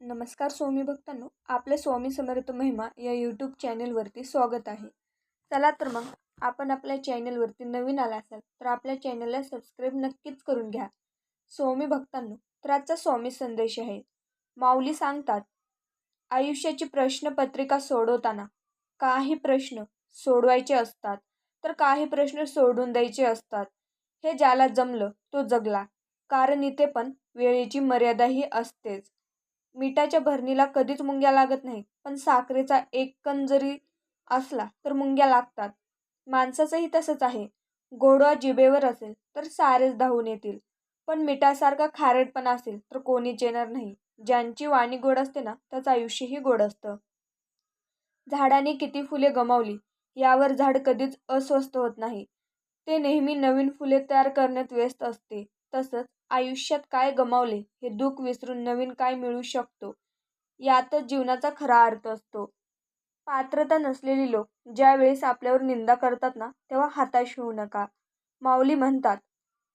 नमस्कार स्वामी भक्तांनो आपल्या स्वामी समर्थ महिमा या यूट्यूब चॅनलवरती स्वागत आहे. चला तर मग आपण आपल्या चॅनलवरती नवीन आला असाल तर आपल्या चॅनलला सबस्क्राईब नक्कीच करून घ्या. स्वामी भक्तांनो तर आजचा स्वामी संदेश आहे. माऊली सांगतात आयुष्याची प्रश्नपत्रिका सोडवताना काही प्रश्न सोडवायचे असतात तर काही प्रश्न सोडून द्यायचे असतात. हे ज्याला जमलं तो जगला कारण इथे पण वेळेची मर्यादाही असतेच. मिठाच्या भरणीला कधीच मुंग्या लागत नाही पण साखरेचा एक कण जरी असला तर मुंग्या लागतात. माणसाचंही तसंच आहे. गोडवा जिभेवर असेल तर सारेच धावून येतील. पण मिठासारखा खारटपणा असेल तर कोणीच येणार नाही. ज्यांची वाणी गोड असते ना त्याचं आयुष्यही गोड असतं. झाडाने किती फुले गमावली यावर झाड कधीच अस्वस्थ होत नाही. ते नेहमी नवीन फुले तयार करण्यात व्यस्त असते. तसंच आयुष्यात काय गमावले हे दुःख विसरून नवीन काय मिळू शकतो? यातच जीवनाचा खरा अर्थ असतो. पात्रता नसलेली लोक ज्यावेळेस आपल्यावर निंदा करतात ना तेव्हा हताश होऊ नका. माऊली म्हणतात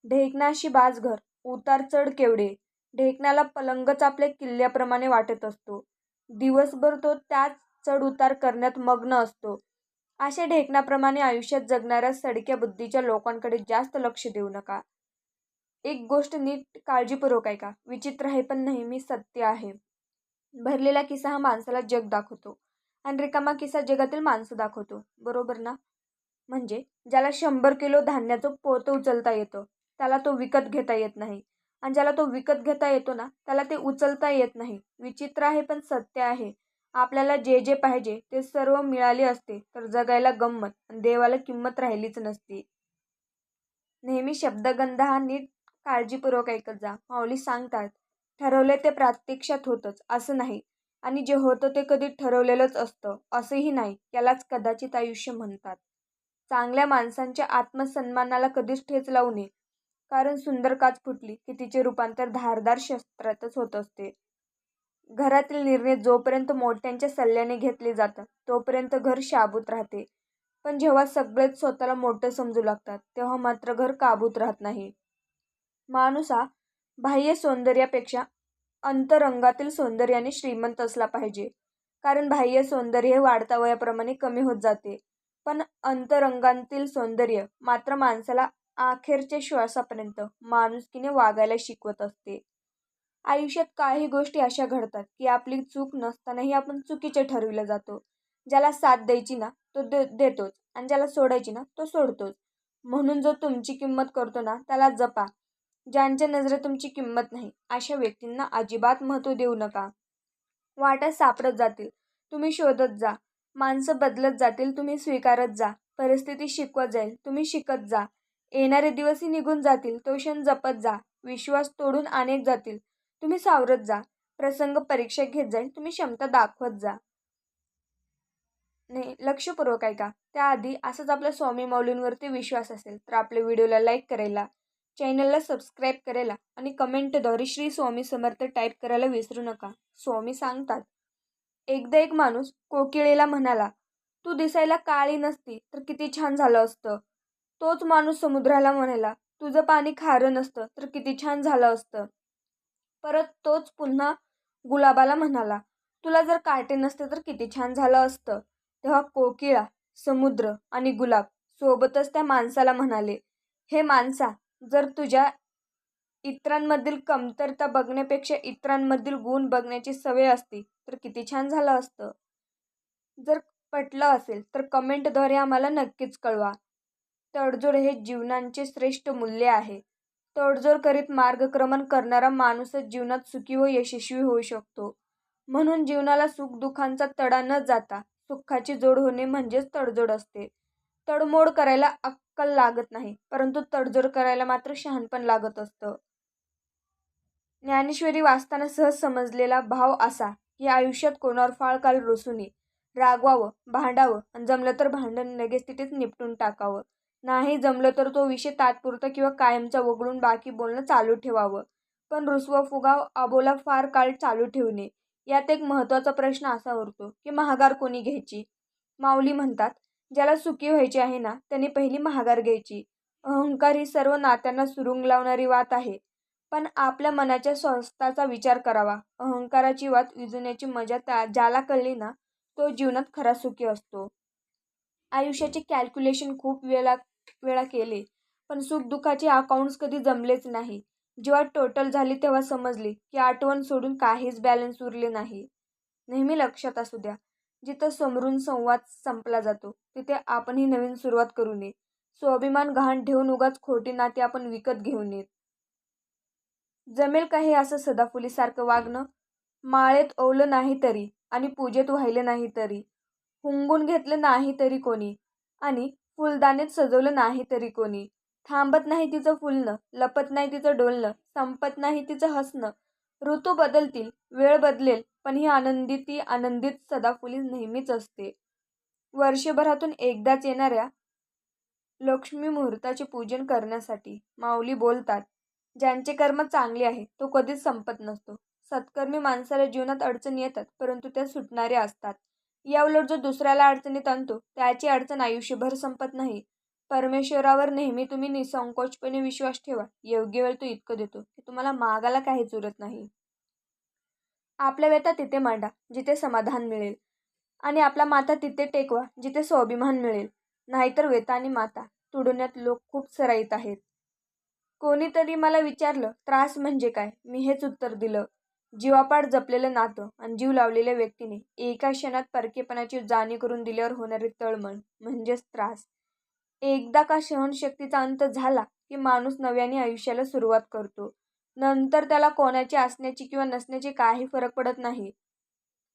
ढेकणाशी बाजघर उतार चढ केवढे. ढेकणाला पलंगच आपल्या किल्ल्याप्रमाणे वाटत असतो. दिवसभर तो त्याच चढ उतार करण्यात मग्न असतो. अशा ढेकणाप्रमाणे आयुष्यात जगणाऱ्या सडक्या बुद्धीच्या लोकांकडे जास्त लक्ष देऊ नका. एक गोष्ट नीट काळजीपूर्वक ऐका. विचित्र आहे पण नेहमी सत्य आहे. भरलेला किस्सा हा माणसाला जग दाखवतो आणि रिकामा किस्सा जगातील माणसं दाखवतो. बरोबर ना? म्हणजे ज्याला शंभर किलो धान्याचं पोतं उचलता येतं त्याला तो विकत घेता येत नाही. आणि ज्याला तो विकत घेता येतो ना त्याला ते उचलता येत नाही. विचित्र आहे पण सत्य आहे. आपल्याला जे जे पाहिजे ते सर्व मिळाले असते तर जगायला गंमत आणि देवाला किंमत राहिलीच नसती. नेहमी शब्दगंध हा नीट काळजीपूर्वक ऐकत जा. माऊली सांगतात ठरवले ते प्रत्यक्षात होतंच असं नाही. आणि जे होतं ते कधी ठरवलेलंच असतं असंही नाही. यालाच कदाचित आयुष्य म्हणतात. चांगल्या माणसांच्या आत्मसन्मानाला कधीच ठेच लावू नये. कारण सुंदर काच फुटली की तिचे रूपांतर धारदार शस्त्रातच होत असते. घरातील निर्णय जोपर्यंत मोठ्यांच्या सल्ल्याने घेतले जातात तोपर्यंत घर शाबूत राहते. पण जेव्हा सगळेच स्वतःला मोठं समजू लागतात तेव्हा मात्र घर काबूत राहत नाही. माणूस हा बाह्य सौंदर्यापेक्षा अंतरंगातील सौंदर्याने श्रीमंत असला पाहिजे. कारण बाह्य सौंदर्य हे वाढता वयाप्रमाणे कमी होत जाते. पण अंतरंगातील सौंदर्य मात्र माणसाला अखेरच्या श्वासापर्यंत माणुसकीने वागायला शिकवत असते. आयुष्यात काही गोष्टी अशा घडतात की आपली चूक नसतानाही आपण चुकीचे ठरविलं जातो. ज्याला साथ द्यायची ना तो दे देतोच. आणि ज्याला सोडायची ना तो सोडतोच. म्हणून जो तुमची किंमत करतो ना त्याला जपा. ज्यांच्या नजरेत तुमची किंमत नाही अशा व्यक्तींना अजिबात महत्त्व देऊ नका. वाटा सापडत जातील. तुम्ही शोधत जा. माणसं बदलत जातील तुम्ही स्वीकारत जा. परिस्थिती शिकवत जाईल तुम्ही शिकत जा. येणारे दिवसही निघून जातील तो क्षण जपत जा. विश्वास तोडून अनेक जातील. तुम्ही सावरत जा. प्रसंग परीक्षा घेत जाईल तुम्ही क्षमता दाखवत जा. नाही लक्षपूर्वक ऐका. त्याआधी असंच आपल्या स्वामी माऊलींवरती विश्वास असेल तर आपल्या व्हिडिओला लाईक करायला. चॅनलला सबस्क्राईब करायला आणि कमेंटद्वारे श्री स्वामी समर्थ टाईप करायला विसरू नका. स्वामी सांगतात एकदा एक माणूस कोकिळेला म्हणाला तू दिसायला काळी नसती तर किती छान झालं असतं तोच माणूस समुद्राला म्हणाला तुझं पाणी खारं नसतं तर किती छान झालं असतं परत तोच पुन्हा गुलाबाला म्हणाला तुला जर काटे नसते तर किती छान झालं असतं तेव्हा कोकिळा समुद्र आणि गुलाब सोबतच त्या माणसाला म्हणाले हे माणसा जर तुझ्या इतरांमधील कमतरता बघण्यापेक्षा इतरांमधील गुण बघण्याची सवय असती तर किती छान झालं असतं. जर पटलं असेल तर कमेंटद्वारे आम्हाला नक्कीच कळवा. तडजोड हे जीवनांचे श्रेष्ठ मूल्य आहे. तडजोड करीत मार्गक्रमण करणारा माणूसच जीवनात सुखी व यशस्वी होऊ शकतो. म्हणून जीवनाला सुखदुःखांचा तडा न जाता सुखाची जोड होणे म्हणजेच तडजोड असते. तडमोड करायला अक्कल लागत नाही. परंतु तडजोड करायला मात्र शहाणपण लागत असतं. ज्ञानेश्वरी वाचताना सहज समजलेला भाव असा की आयुष्यात कोणावर फाळ काल रोसू नये. रागवावं भांडावं आणि जमलं तर भांडण लगेच तिथेच निपटून टाकावं. नाही जमलं तर तो विषय तात्पुरता किंवा कायमचा वगळून बाकी बोलणं चालू ठेवावं. पण रुसवा फुगाव अबोला फार काळ चालू ठेवणे यात एक महत्त्वाचा प्रश्न असा उरतो की महागार कोणी घ्यायची? माऊली म्हणतात ज्याला सुखी व्हायची आहे ना त्याने पहिली महागार घ्यायची. अहंकार ही सर्व नात्यांना सुरुंग लावणारी वात आहे. पण आपल्या मनाच्या स्वस्थाचा विचार करावा. अहंकाराची वात विजवण्याची मजा त्या ज्याला कळली ना तो जीवनात खरा सुखी असतो. आयुष्याचे कॅल्क्युलेशन खूप वेळा वेळा केले. पण सुखदुःखाचे अकाउंट्स कधी जमलेच नाही. जेव्हा टोटल झाली तेव्हा समजले की आठवण सोडून काहीच बॅलन्स उरले नाही. नेहमी लक्षात असू द्या. जिथं समरून संवाद संपला जातो तिथे आपणही नवीन सुरुवात करू नये. स्वाभिमान गहाण ठेवून उगाच खोटी नाती आपण विकत घेऊ नयेत. जमेल का हे असं सदाफुलीसारखं वागणं? माळेत ओवलं नाही तरी आणि पूजेत वाहिलं नाही तरी. हुंगून घेतलं नाही तरी कोणी आणि फुलदाणीत सजवलं नाही तरी कोणी. थांबत नाही तिचं फुलणं लपत नाही तिचं डोलणं संपत नाही तिचं हसणं. ऋतू बदलतील वेळ बदलेल पण ही आनंदी ती आनंदित सदाफुली नेहमीच असते. वर्षभरातून एकदाच येणाऱ्या लक्ष्मी मुहूर्ताचे पूजन करण्यासाठी माऊली बोलतात ज्यांचे कर्म चांगले आहे तो कधीच संपत नसतो. सत्कर्मी माणसाला जीवनात अडचणी येतात परंतु त्या सुटणाऱ्या असतात. याउलट जो दुसऱ्याला अडचणीत आणतो त्याची अडचण आयुष्यभर संपत नाही. परमेश्वरावर नेहमी तुम्ही निसंकोचपणे विश्वास ठेवा. योग्य वेळ तो इतकं देतो की तुम्हाला मागायला काहीच उरत नाही. आपल्या व्यथा तिथे मांडा जिथे समाधान मिळेल. आणि आपला माता तिथे टेकवा जिथे स्वाभिमान मिळेल. नाहीतर वेता आणि माता तुडवण्यात लोक खूप सराईत आहेत. कोणीतरी मला विचारलं त्रास म्हणजे काय? मी हेच उत्तर दिलं. जीवापाड जपलेलं नातं आणि जीव लावलेल्या व्यक्तीने एका क्षणात परकेपणाची जाणीव करून दिल्यावर होणारे तळमळ म्हणजेच त्रास. एकदा का सहनशक्तीचा अंत झाला की माणूस नव्याने आयुष्याला सुरुवात करतो. नंतर त्याला कोणाची असण्याची किंवा नसण्याची काही फरक पडत नाही.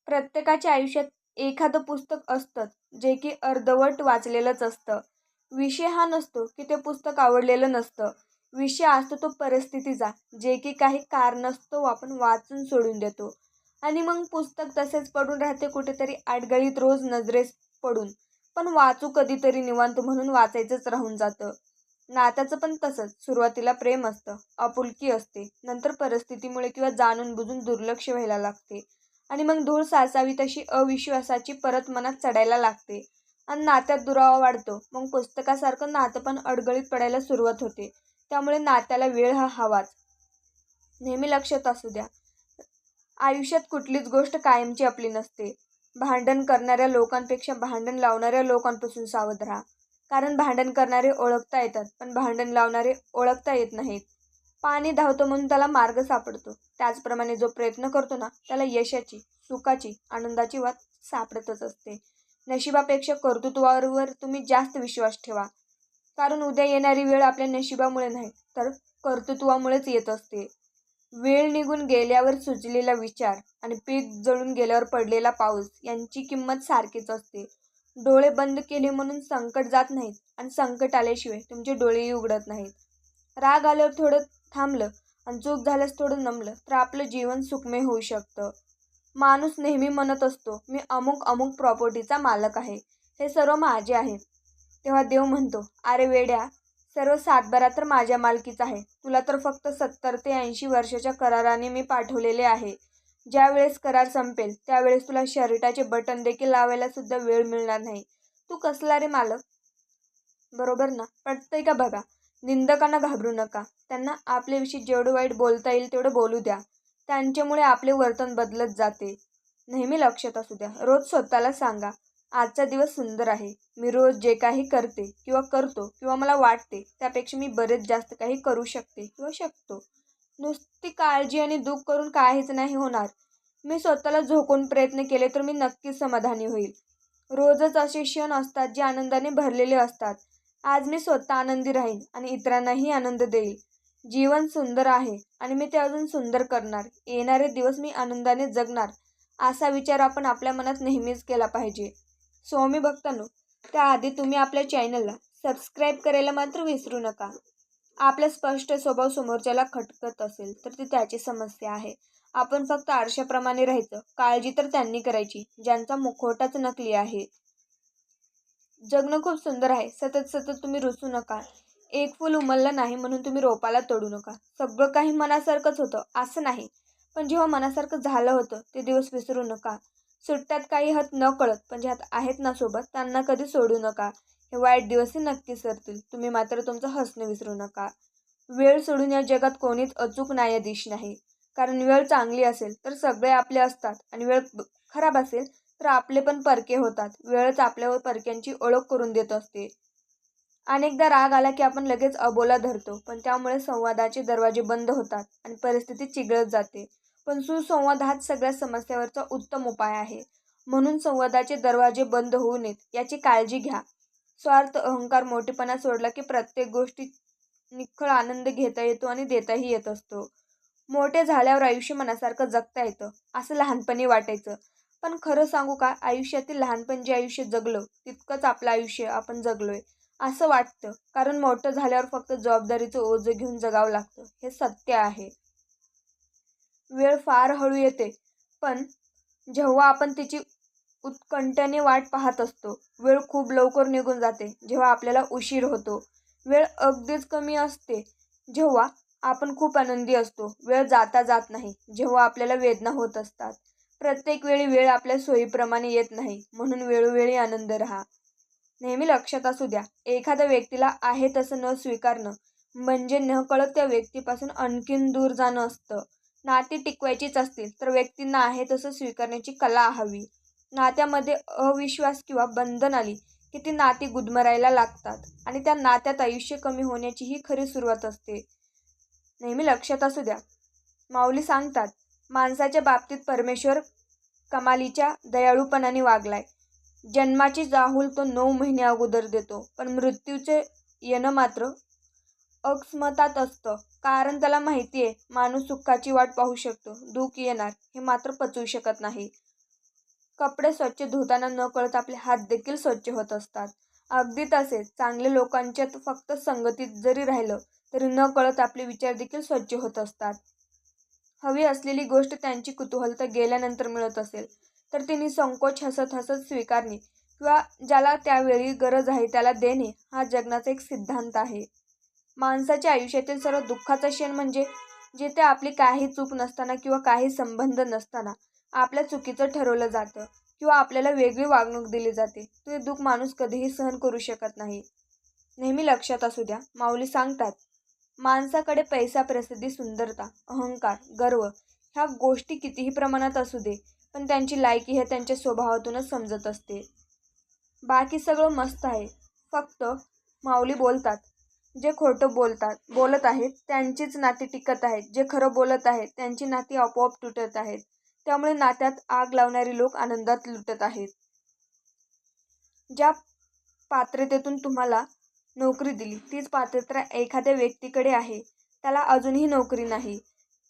प्रत्येकाच्या आयुष्यात एखादं पुस्तक असतं जे की अर्धवट वाचलेलंच असतं. विषय हा नसतो की ते पुस्तक आवडलेलं नसतं. विषय असतो तो परिस्थितीचा जे की काही कारणास्तव आपण वाचून सोडून देतो. आणि मग पुस्तक तसेच पडून राहते कुठेतरी आडगळीत रोज नजरेस पडून. पण वाचू कधीतरी निवांत म्हणून वाचायचंच राहून जातं. नात्याचं पण तसंच. सुरुवातीला प्रेम असतं आपुलकी असते नंतर परिस्थितीमुळे किंवा जाणून बुजून दुर्लक्ष व्हायला लागते. आणि मग धूळ साचावी तशी अविश्वासाची परत मनात चढायला लागते. आणि नात्यात दुरावा वाढतो. मग पुस्तकासारखं नातं पण अडगळीत पडायला सुरुवात होते. त्यामुळे नात्याला वेळ हा हवाच. नेहमी लक्षात असू द्या. आयुष्यात कुठलीच गोष्ट कायमची आपली नसते. भांडण करणाऱ्या लोकांपेक्षा भांडण लावणाऱ्या लोकांपासून सावध राहा. कारण भांडण करणारे ओळखता येतात पण भांडण लावणारे ओळखता येत नाहीत. पाणी धावतो म्हणून त्याला मार्ग सापडतो. त्याचप्रमाणे जो प्रयत्न करतो ना त्याला यशाची सुखाची आनंदाची वाट सापडतच असते. नशिबापेक्षा कर्तृत्वावर तुम्ही जास्त विश्वास ठेवा. कारण उद्या येणारी वेळ आपल्या नशिबामुळे नाही तर कर्तृत्वामुळेच येत असते. वेळ निघून गेल्यावर सुचलेला विचार आणि पीक जळून गेल्यावर पडलेला पाऊस यांची किंमत सारखीच असते. डोळे बंद केले म्हणून संकट जात नाहीत आणि संकट आल्याशिवाय तुमचे डोळेही उघडत नाहीत. राग आल्यावर थोडं थांबलं आणि चूक झाल्यास थोडं नमलं तर आपलं जीवन सुखमय होऊ शकतं. माणूस नेहमी म्हणत असतो मी अमुक अमुक प्रॉपर्टीचा मालक आहे. हे सर्व माझे आहे. तेव्हा देव म्हणतो अरे वेड्या सर्व सातबारा तर माझ्या मालकीच आहे. तुला तर फक्त सत्तर ते ऐंशी वर्षाच्या कराराने मी पाठवलेले आहे. ज्यावेळेस करार संपेल त्यावेळेस तुला शर्टाचे बटन देखील लावायला सुद्धा वेळ मिळणार नाही. तू कसला रे मालक? बरोबर ना? पटतंय का बघा? निंदकांना घाबरू नका. त्यांना आपल्याविषयी जेवढं वाईट बोलता येईल तेवढं बोलू द्या. त्यांच्यामुळे आपले वर्तन बदलत जाते. नेहमी लक्षात असू द्या. रोज स्वतःला सांगा आजचा दिवस सुंदर आहे. मी रोज जे काही करते किंवा करतो किंवा मला वाटते त्यापेक्षा मी बरेच जास्त काही करू शकते किंवा शकतो. नुसती काळजी आणि दुःख करून काहीच नाही होणार. मी स्वतःला झोकून प्रयत्न केले तर मी नक्कीच समाधानी होईल. रोजच असे क्षण असतात जे आनंदाने भरलेले असतात. आज मी स्वतः आनंदी राहीन आणि इतरांनाही आनंद देईल. जीवन सुंदर आहे आणि मी ते अजून सुंदर करणार. येणारे दिवस मी आनंदाने जगणार असा विचार आपण आपल्या मनात नेहमीच केला पाहिजे. स्वामी भक्तांनो त्याआधी तुम्ही आपल्या चॅनलला सबस्क्राईब करायला मात्र विसरू नका. आपला स्पष्ट स्वभाव समोरच्याला खटकत असेल तर ती त्याची समस्या आहे. आपण फक्त आरशाप्रमाणे राहायचं. काळजी तर त्यांनी करायची ज्यांचा मुखवटाच नकली आहे. जगणं खूप सुंदर आहे. सतत सतत तुम्ही रुसू नका. एक फूल उमललं नाही म्हणून तुम्ही रोपाला तोडू नका. सगळं काही मनासारखंच होतं असं नाही. पण जेव्हा मनासारखं झालं होतं ते दिवस विसरू नका. सुट्ट्यात काही हात न कळत पण ज्यात आहेत ना सोबत त्यांना कधी सोडू नका. हे वाईट दिवसही नक्की सरतील. तुम्ही मात्र तुमचं हसणं विसरू नका. वेळ सोडून या जगात कोणीच अचूक न्यायाधीश नाही. कारण वेळ चांगली असेल तर सगळे आपले असतात आणि वेळ खराब असेल तर आपले पण परके होतात. वेळच आपल्यावर परक्यांची ओळख करून देत असते. अनेकदा राग आला की आपण लगेच अबोला धरतो पण त्यामुळे संवादाचे दरवाजे बंद होतात आणि परिस्थिती चिघळत जाते. पण सुसंवाद हाच सगळ्या समस्यावरचा उत्तम उपाय आहे. म्हणून संवादाचे दरवाजे बंद होऊ नयेत याची काळजी घ्या. स्वार्थ अहंकार मोठेपणा सोडला की प्रत्येक गोष्टी निखळ आनंद घेता येतो आणि देताही येत असतो. मोठे झाल्यावर आयुष्य मनासारखं जगता येतं असं लहानपणी वाटायचं. पण खरं सांगू का आयुष्यातील लहानपण जे आयुष्य जगलो तितकंच आपलं आयुष्य आपण जगलोय असं वाटतं. कारण मोठं झाल्यावर फक्त जबाबदारीचं ओझं घेऊन जगावं लागतं हे सत्य आहे. वेळ फार हळू येते पण जेव्हा आपण तिची उत्कंठ्याने वाट पाहत असतो. वेळ खूप लवकर निघून जाते जेव्हा आपल्याला उशीर होतो. वेळ अगदीच कमी असते जेव्हा आपण खूप आनंदी असतो. वेळ जाता जात नाही जेव्हा आपल्याला वेदना होत असतात. प्रत्येक वेळी वेळ आपल्या सोयीप्रमाणे येत नाही म्हणून वेळोवेळी आनंद राहा. नेहमी लक्षात असू द्या एखाद्या व्यक्तीला आहे तसं न स्वीकारणं म्हणजे न कळत त्या व्यक्तीपासून आणखीन दूर जाणं असतं. नाती टिकवायचीच असतील तर व्यक्तींना आहे तसं स्वीकारण्याची कला हवी. नात्यामध्ये अविश्वास किंवा बंधन आली की ती नाती गुदमरायला लागतात आणि त्या नात्यात आयुष्य कमी होण्याची ही खरी सुरुवात असते. नेहमी लक्षात असू द्या. माऊली सांगतात माणसाच्या बाबतीत परमेश्वर कमालीच्या दयाळूपणाने वागलाय. जन्माची जाहूल तो नऊ महिने अगोदर देतो पण मृत्यूचे येणं मात्र अकस्मातात असतं. कारण त्याला माहिती आहे माणूस सुखाची वाट पाहू शकतो. दुःख येणार हे मात्र पचवू शकत नाही. कपडे स्वच्छ धुताना न कळत आपले हात देखील स्वच्छ होत असतात. अगदी तसेच चांगले लोकांच्यात फक्त संगतीत जरी राहिलं तरी न कळत आपले विचार देखील स्वच्छ होत असतात. हवी असलेली गोष्ट त्यांची कुतूहलता गेल्यानंतर मिळत असेल तर तिने संकोच हसत हसत स्वीकारणे किंवा ज्याला त्यावेळी गरज आहे त्याला देणे हा जगण्याचा एक सिद्धांत आहे. माणसाच्या आयुष्यातील सर्व दुःखाचा क्षण म्हणजे जिथे आपली काही चूक नसताना किंवा काही संबंध नसताना आपल्या चुकीचं ठरवलं जातं किंवा आपल्याला वेगळी वागणूक दिली जाते ते दुःख माणूस कधीही सहन करू शकत नाही. नेहमी लक्षात असू द्या माऊली सांगतात माणसाकडे पैसा प्रसिद्धी सुंदरता अहंकार गर्व ह्या गोष्टी कितीही प्रमाणात असू दे पण त्यांची लायकी हे त्यांच्या स्वभावातूनच समजत असते. बाकी सगळं मस्त आहे. फक्त माऊली बोलतात जे खोटं बोलतात बोलत आहेत त्यांचीच नाती टिकत आहेत जे खरं बोलत आहेत त्यांची नाती आपोआप तुटत आहेत. त्यामुळे नात्यात आग लावणारी लोक आनंदात लुटत आहेत. ज्या पात्रतेतून तुम्हाला नोकरी दिली तीच पात्रता एखाद्या व्यक्तीकडे आहे. त्याला अजूनही नोकरी नाही.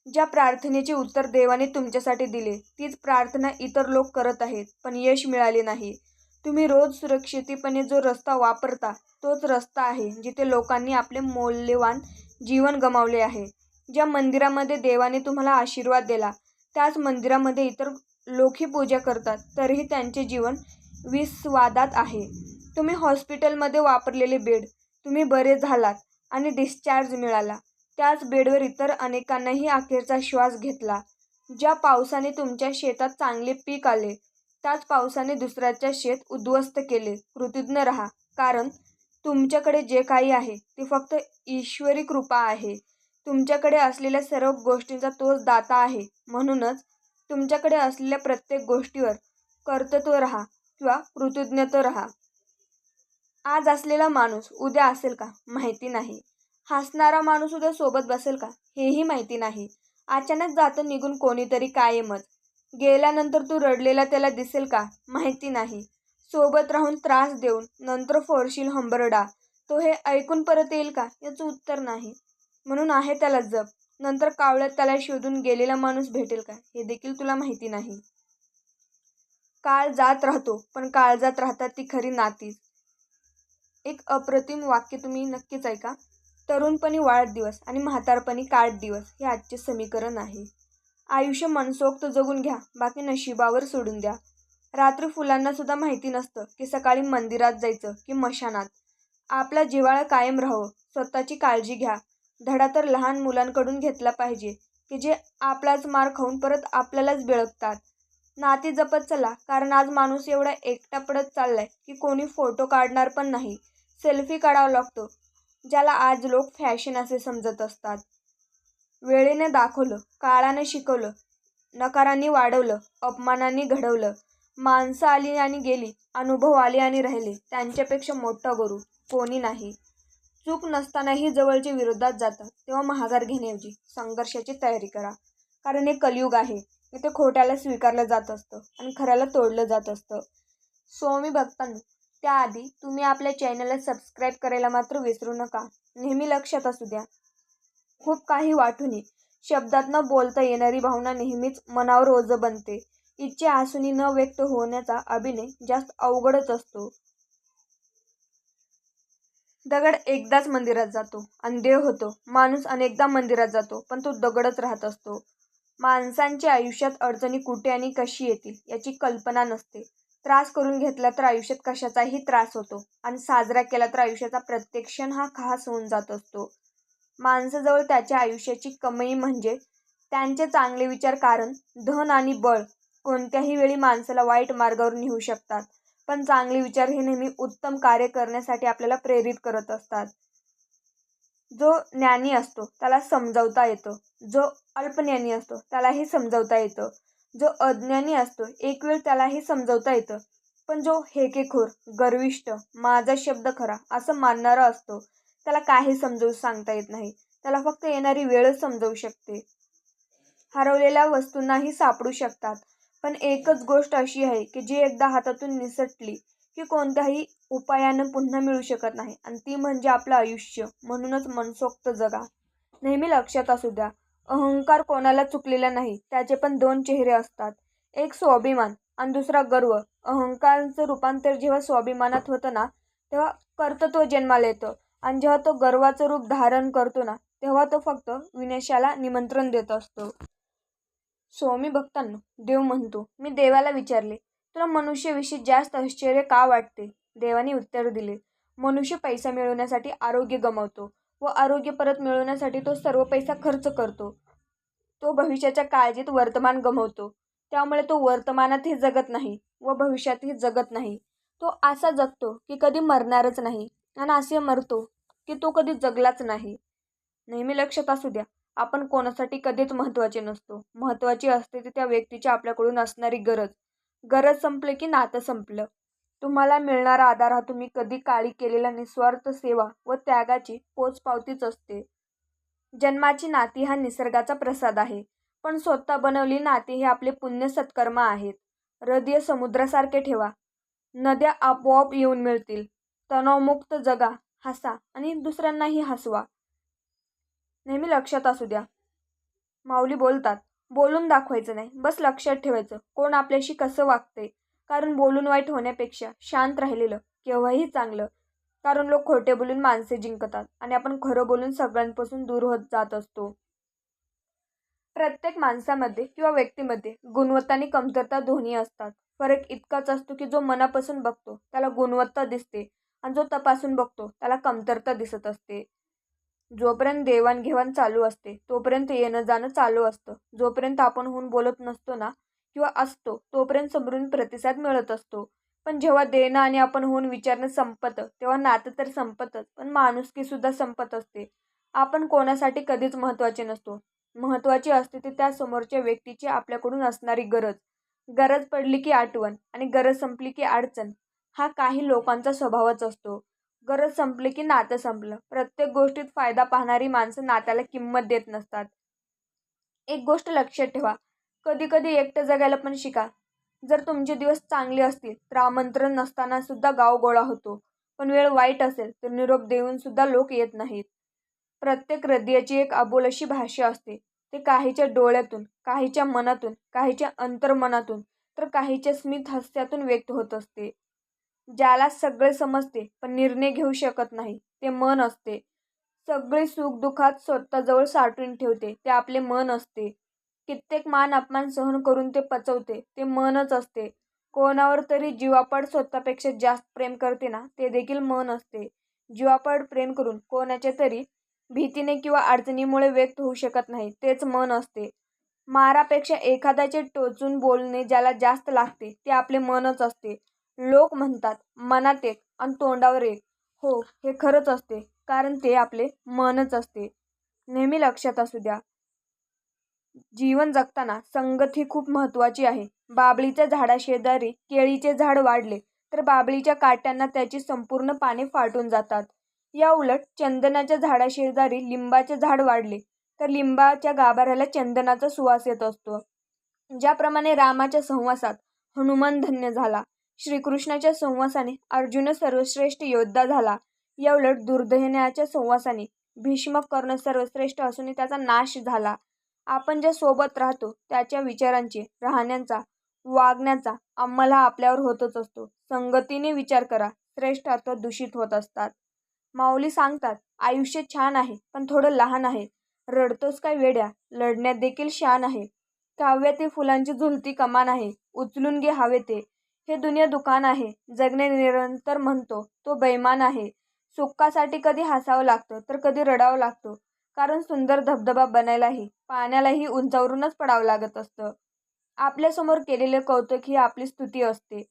ज्या प्रार्थनेचे उत्तर देवाने तुमच्यासाठी दिले तीच प्रार्थना इतर लोक करत आहेत पण यश मिळाले नाही. तुम्ही रोज सुरक्षितपणे जो रस्ता वापरता तोच रस्ता आहे जिथे लोकांनी आपले मौल्यवान जीवन गमावले आहे. ज्या मंदिरामध्ये देवाने तुम्हाला आशीर्वाद दिला त्याच मंदिरामध्ये इतर लोकही पूजा करतात. तरीही त्यांचे जीवन विस्वादात आहे. तुम्ही हॉस्पिटलमध्ये वापरलेले बेड तुम्ही बरे झालात आणि डिस्चार्ज मिळाला. त्याच बेडवर इतर अनेकांनाही अखेरचा श्वास घेतला. ज्या पावसाने तुमच्या शेतात चांगले पीक आले त्याच पावसाने दुसऱ्याच्या शेत उद्ध्वस्त केले. कृतज्ञ राहा कारण तुमच्याकडे जे काही आहे ते फक्त ईश्वरी कृपा आहे. तुमच्याकडे असलेल्या सर्व गोष्टींचा तोच दाता आहे. म्हणूनच तुमच्याकडे असलेल्या प्रत्येक गोष्टीवर कर्तृत्व राहा किंवा कृतज्ञत्व राहा. आज असलेला माणूस उद्या असेल का? माहिती नाही. हसणारा माणूस उद्या सोबत बसेल का? हेही माहिती नाही. अचानक जातं निघून कोणीतरी कायमच. गेल्यानंतर तू रडलेला त्याला दिसेल का? माहिती नाही. सोबत राहून त्रास देऊन नंतर फोडशील हंबरडा. तो हे ऐकून परत येईल का? याचं उत्तर नाही. म्हणून आहे त्याला जप. नंतर कावळ्यात त्याला शोधून गेलेला माणूस भेटेल का? हे देखील तुला माहिती नाही. काळ जात राहतो पण काळ जात राहतात ती खरी नातीच. एक अप्रतिम वाक्य तुम्ही नक्कीच ऐका. तरुणपणी वाढदिवस आणि म्हातारपणी काठ दिवस हे आजचे समीकरण आहे. आयुष्य मनसोक्त जगून घ्या बाकी नशिबावर सोडून द्या. रात्री फुलांना सुद्धा माहिती नसतं की सकाळी मंदिरात जायचं की मशानात. आपला जिव्हाळा कायम राहावं स्वतःची काळजी घ्या. धडा तर लहान मुलांकडून घेतला पाहिजे की जे आपलाच मार खाऊन परत आपल्यालाच बिळकतात नाती जपत चला कारण आज माणूस एवढा एकटा पडत चाललाय की कोणी फोटो काढणार पण नाही. सेल्फी काढावा लागतो ज्याला आज लोक फॅशन असे समजत असतात. वेळेने दाखवलं काळाने शिकवलं नकारांनी वाढवलं अपमानांनी घडवलं. माणसं आली आणि गेली अनुभव आले आणि राहिले त्यांच्यापेक्षा मोठा गुरु कोणी नाही. चूक नसतानाही जवळचे विरोधात जातात. तेव्हा माघार घेण्याऐवजी संघर्षाची तयारी करा. कारण हे कलियुग आहे. इथे खोट्याला स्वीकारलं जात असतं आणि खऱ्याला तोडलं जात असतं. स्वामी भक्तांनो त्याआधी तुम्ही आपल्या चॅनलला सबस्क्राईब करायला मात्र विसरू नका. नेहमी लक्षात असू द्या. खूप काही वाटून शब्दात न बोलता येणारी भावना नेहमीच मनावर ओझं बनते. इच्छा असूनही न व्यक्त होण्याचा अभिनय जास्त अवघडच असतो. दगड एकदाच मंदिरात जातो आणि देव होतो. माणूस अनेकदा मंदिरात जातो पण तो दगडच राहत असतो. माणसांच्या आयुष्यात अडचणी कुठे आणि कशी येतील याची कल्पना नसते. त्रास करून घेतला तर आयुष्यात कशाचाही त्रास होतो आणि साजरा केला तर आयुष्याचा प्रत्येक क्षण हा खास होऊन जात असतो. माणसाजवळ त्याच्या आयुष्याची कमाई म्हणजे त्यांचे चांगले विचार कारण धन आणि बळ कोणत्याही वेळी माणसाला वाईट मार्गावर नेऊ शकतात. पण चांगले विचार हे नेहमी उत्तम कार्य करण्यासाठी आपल्याला प्रेरित करत असतात. जो ज्ञानी असतो त्याला समजावता येतं. जो अल्पज्ञानी असतो त्यालाही समजावता येतं. जो अज्ञानी असतो एक वेळ त्यालाही समजावता येतं. पण जो हेकेखोर गर्विष्ठ माझा शब्द खरा असं मानणारा असतो त्याला काही समजवून सांगता येत नाही. त्याला फक्त येणारी वेळच समजवू शकते. हरवलेल्या वस्तूंनाही सापडू शकतात. पण एकच गोष्ट अशी आहे की जी एकदा हातातून निसटली की कोणत्याही उपायानं पुन्हा मिळू शकत नाही. आणि ती म्हणजे आपलं आयुष्य. म्हणूनच मनसोक्त जगा. नेहमी लक्षात असू द्या अहंकार कोणाला चुकलेला नाही त्याचे पण दोन चेहरे असतात. एक स्वाभिमान आणि दुसरा गर्व. अहंकाराचं रूपांतर जेव्हा स्वाभिमानात होतं ना तेव्हा कर्तृत्व जन्माला येतं. आणि जेव्हा तो गर्वाचं रूप धारण करतो ना तेव्हा तो फक्त विनाशाला निमंत्रण देत असतो. स्वामी भक्तांनो देव म्हणतो मी देवाला विचारले तुला मनुष्यविषयी जास्त आश्चर्य का वाटते? देवाने उत्तर दिले मनुष्य पैसा मिळवण्यासाठी आरोग्य गमावतो व आरोग्य परत मिळवण्यासाठी तो सर्व पैसा खर्च करतो. तो भविष्याच्या काळजीत वर्तमान गमवतो. त्यामुळे तो वर्तमानातही जगत नाही व भविष्यातही जगत नाही. तो असा जगतो की कधी मरणारच नाही आणि असे मरतो की तो कधी जगलाच नाही. नेहमी लक्षात असू द्या आपण कोणासाठी कधीच महत्त्वाचे नसतो. महत्त्वाची असते ती त्या व्यक्तीची आपल्याकडून असणारी गरज. गरज संपले की नातं संपलं. तुम्हाला मिळणारा आधार हा तुम्ही कधी काळी केलेला निस्वार्थ सेवा व त्यागाची पोचपावतीच असते. जन्माची नाती हा निसर्गाचा प्रसाद आहे. पण स्वतः बनवली नाती हे आपले पुण्य सत्कर्म आहेत. हृदय समुद्रासारखे ठेवा. नद्या आपोआप येऊन मिळतील. तणावमुक्त जगा हसा आणि दुसऱ्यांनाही हसवा. नेहमी लक्षात असू द्या. माऊली बोलतात बोलून दाखवायचं नाही बस लक्षात ठेवायचं कोण आपल्याशी कसं वागते कारण बोलून वाईट होण्यापेक्षा शांत राहिलेलं केव्हाही चांगलं. कारण लोक खोटे बोलून माणसे जिंकतात आणि आपण खरं बोलून सगळ्यांपासून दूर होत जात असतो. प्रत्येक माणसामध्ये किंवा व्यक्तीमध्ये गुणवत्ता आणि कमतरता दोन्ही असतात. फरक इतकाच असतो की जो मनापासून बघतो त्याला गुणवत्ता दिसते आणि जो तपासून बघतो त्याला कमतरता दिसत असते. जोपर्यंत देवाणघेवाण चालू असते तोपर्यंत येणं जाणं चालू असतं. जोपर्यंत आपण होऊन बोलत नसतो ना किंवा असतो तोपर्यंत समरून प्रतिसाद मिळत असतो. पण जेव्हा देणं आणि आपण होऊन विचारणं संपतं तेव्हा नातं तर संपतच पण माणुसकीसुद्धा संपत असते. आपण कोणासाठी कधीच महत्त्वाचे नसतो. महत्त्वाची असते ते त्या समोरच्या व्यक्तीची आपल्याकडून असणारी गरज. गरज पडली की आठवण आणि गरज संपली की अडचण. हा काही लोकांचा स्वभावच असतो. गरज संपली की नातं संपलं. प्रत्येक गोष्टीत फायदा पाहणारी माणसं नात्याला किंमत देत नसतात. एक गोष्ट लक्षात ठेवा. कधी कधी एकटं जगायला पण शिका. जर तुमचे दिवस चांगले असतील तर आमंत्रण नसताना सुद्धा गाव गोळा होतो. पण वेळ वाईट असेल तर निरोप देऊन सुद्धा लोक येत नाहीत. प्रत्येक हृदयाची एक अबोल अशी भाषा असते. ते काहीच्या डोळ्यातून काहीच्या मनातून काहीच्या अंतर्मनातून तर काहीच्या स्मित हास्यातून व्यक्त होत असते. ज्याला सगळे समजते पण निर्णय घेऊ शकत नाही. ते मन असते. सगळे सुखदुःखात स्वतःजवळ साठवून ठेवते. ते आपले मन असते. कित्येक मान अपमान सहन करून ते पचवते. ते मनच असते. कोणावर तरी जीवापाड स्वतःपेक्षा जास्त प्रेम करते ना ते देखील मन असते. जीवापाड प्रेम करून कोणाच्या तरी भीतीने किंवा अडचणीमुळे व्यक्त होऊ शकत नाही. तेच मन असते. मारापेक्षा एखाद्याचे टोचून बोलणे ज्याला जास्त लागते ते आपले मनच असते. लोक म्हणतात मनात एक आणि तोंडावर एक. हो हे खरंच असते कारण ते आपले मनच असते. नेहमी लक्षात असू द्या. जीवन जगताना संगत ही खूप महत्त्वाची आहे. बाबळीच्या झाडाशेजारी केळीचे झाड वाढले तर बाबळीच्या काट्यांना त्याची संपूर्ण पाने फाटून जातात. या उलट चंदनाच्या झाडाशेजारी लिंबाचे झाड वाढले तर लिंबाच्या गाभाऱ्याला चंदनाचा सुवास येत असतो. ज्याप्रमाणे रामाच्या संवासात हनुमान धन्य झाला श्रीकृष्णाच्या संवासाने अर्जुन सर्वश्रेष्ठ योद्धा झाला. या उलट दुर्दैन्याच्या संवासाने भीष्म कर्ण सर्वश्रेष्ठ असून त्याचा नाश झाला. आपण ज्या सोबत राहतो त्याच्या विचारांचे राहण्याचा वागण्याचा अंमल हा आपल्यावर होतच असतो. संगतीने विचार करा श्रेष्ठ अर्थ दूषित होत असतात. माऊली सांगतात आयुष्य छान आहे पण थोडं लहान आहे. रडतोस काय वेड्या? लढण्यात देखील शान आहे. काव्यातील फुलांची झुलती कमान आहे. उचलून घे हवे ते. हे दुनिया दुकान आहे. जगणे निरंतर म्हणतो तो बैमान आहे. सुखासाठी कधी हसावं लागतं तर कधी रडावं लागतं. कारण सुंदर धबधबा बनायलाही पाण्यालाही उंचावरूनच पडावं लागत असतं. आपल्यासमोर केलेलं कौतुक ही आपली स्तुती असते.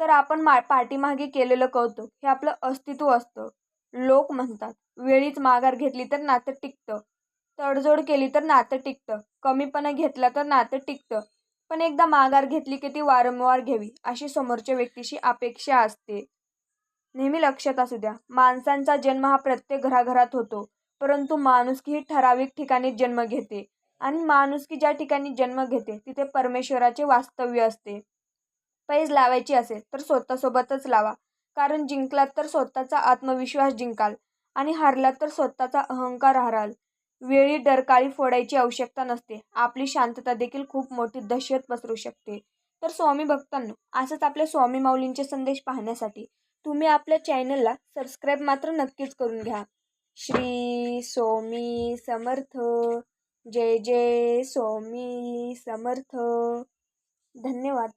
तर आपण मा पाठीमागे केलेलं कौतुक हे आपलं अस्तित्व असतं. लोक म्हणतात वेळीच माघार घेतली तर नातं टिकतं. तडजोड केली तर नातं टिकतं. कमीपणा घेतला तर नातं टिकतं. पण एकदा माघार घेतली की ती वारंवार घ्यावी अशी समोरच्या व्यक्तीशी अपेक्षा असते. नेहमी लक्षात असू द्या माणसांचा जन्म हा प्रत्येक घराघरात होतो परंतु माणुसकी ही ठराविक ठिकाणी जन्म घेते आणि माणुसकी ज्या ठिकाणी जन्म घेते तिथे परमेश्वराचे वास्तव्य असते. पैज लावायची असेल तर स्वतःसोबतच लावा कारण जिंकलात तर स्वतःचा आत्मविश्वास जिंकाल आणि हारलात तर स्वतःचा अहंकार हाराल. वेळी डरकाळी फोडायची आवश्यकता नसते. आपली शांतता देखील खूप मोठी दहशत पसरू शकते. तर स्वामी भक्तांनो असंच आपल्या स्वामी माऊलींचे संदेश पाहण्यासाठी तुम्ही आपल्या चॅनलला सबस्क्राईब मात्र नक्कीच करून घ्या. श्री स्वामी समर्थ. जय जय स्वामी समर्थ. धन्यवाद.